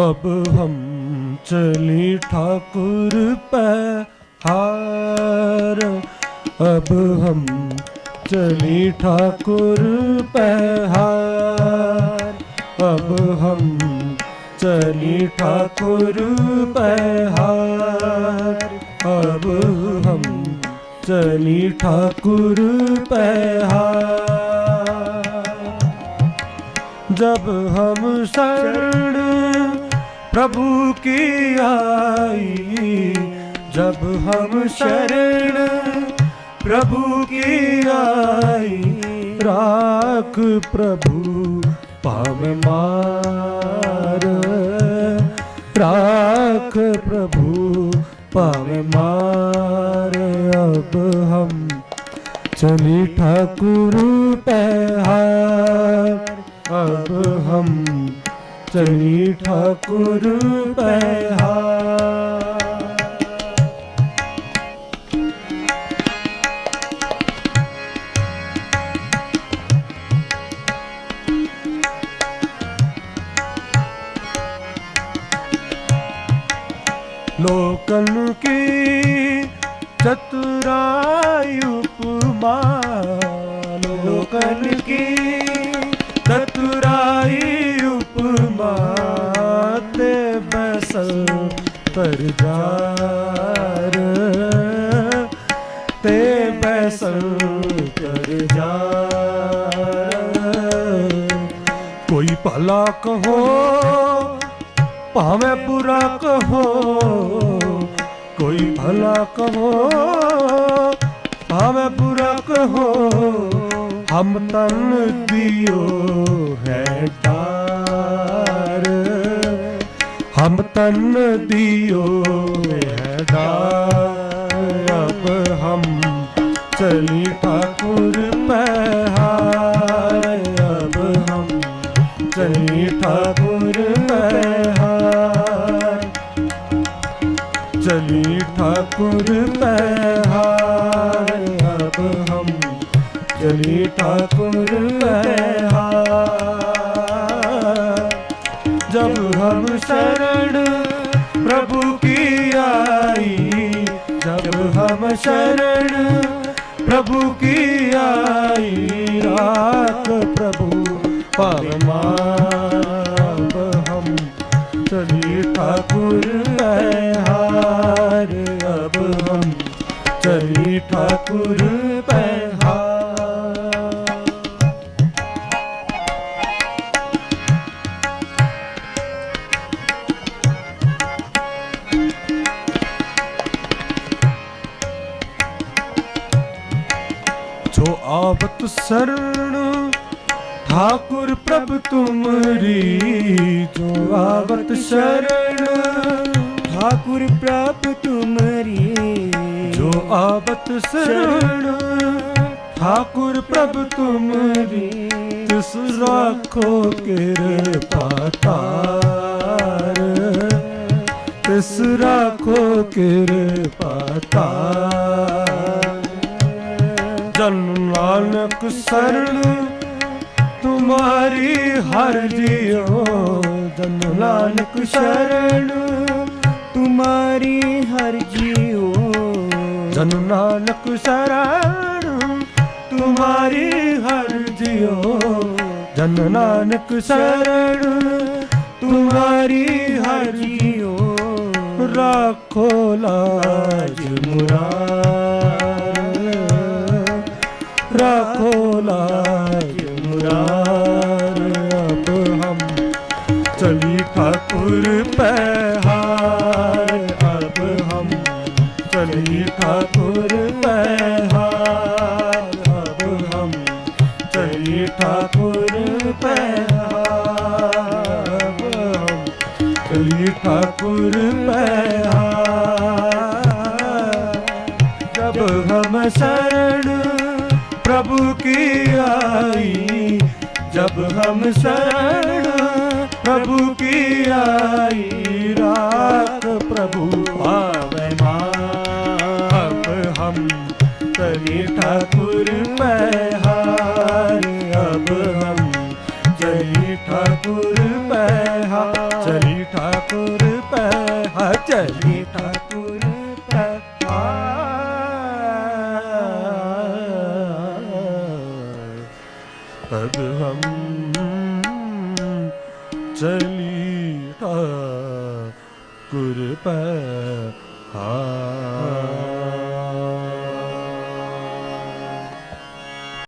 अब हम चली ठाकुर पे हार अब हम चली ठाकुर पे हार अब हम चली ठाकुर पे हार अब हम चली ठाकुर पे हार जब हम शरण प्रभु की आई जब हम शरण प्रभु की आई राख प्रभु पाव मार राख प्रभु पाव मार अब हम चली ठाकुर पहाड़ अब हम चली ठाकुर लोकन की चतुराई उपमा। लोकन की ਸਲ ਪਰਜਾਰ ਤੇ ਬੈਸਲ ਪਰਜਾਰ ਕੋਈ ਭਲਾ ਕਹੋ, ਭਾਵੇਂ ਬੁਰਾ ਕਹੋ, ਕੋਈ ਭਲਾ ਕਹੋ, ਭਾਵੇਂ ਬੁਰਾ ਕਹੋ, ਹਮ ਤਨ ਦਿਓ ਹੈ ਡਾ ਹਮ ਤਨ ਦਿਓ। ਹੈ ਦਾਰ ਅਬ ਹਮ ਚਲੀ ਠਾਕੁਰ ਪਹਿਹਾਰ ਹਮ ਚਲੀ ਠਾਕੁਰ ਪਹਿਹਾਰ ਚਲੀ ਠਾਕੁਰ ਪਹਿਹਾਰ ਅਬ ਹਮ ਚਲੀ ਠਾਕੁਰ ਪਹਿਹਾਰ ਜਬ ਹਮ ਸਰ प्रभु की आई जब हम शरण प्रभु की आई रात प्रभु पवमान हम चली ठाकुर हार अब हम चली ठाकुर पहाड़ ਆਵਤ ਸਰਣ, ਠਾਕੁਰ ਪ੍ਰਭ ਤੁਮਰੀ ਜੋ ਆਵਤ ਸਰਣ, ਠਾਕੁਰ ਪ੍ਰਭ ਤੁਮਰੀ ਜੋ ਆਵਤ ਸਰਣ, ਠਾਕੁਰ ਪ੍ਰਭ ਤੁਮਰੀ ਤਿਸ ਰੱਖੋ ਕਿਰਪਾ ਤਾਰ। ਤਿਸ ਰੱਖੋ ਕਿਰਪਾ ਤਾਰ। ਨਾਨਕ ਸਰਣ ਤੁਮਾਰੀ ਹਰ ਜਿਉ ਜਨ ਨਾਨਕ ਸਰਣ ਤੁਮਾਰੀ ਹਰ ਜਿਉ ਜਨ ਨਾਨਕ ਸਰਣ ਤੁਮਾਰੀ ਹਰ ਜਿਉ ਜਨ ਨਾਨਕ ਸਰਣ ਤੁਮਾਰੀ ਹਰ ਜਿਉ। ਰੱਖੋ ਲਾਜ ਮੁਰਾਦ। राखो लाज मुरार अब हम चली ठाकुर पहाड़ अब हम चली ठाकुर पहाड़ अब हम चली ठाकुर पहाड़ अब हम चली ठाकुर पहाड़ जब हम शरण प्रभु की आई जब हम शरण प्रभु की आई ਕਲੀ ਕਾ ਗੁਰ ਪੈ ਹਾ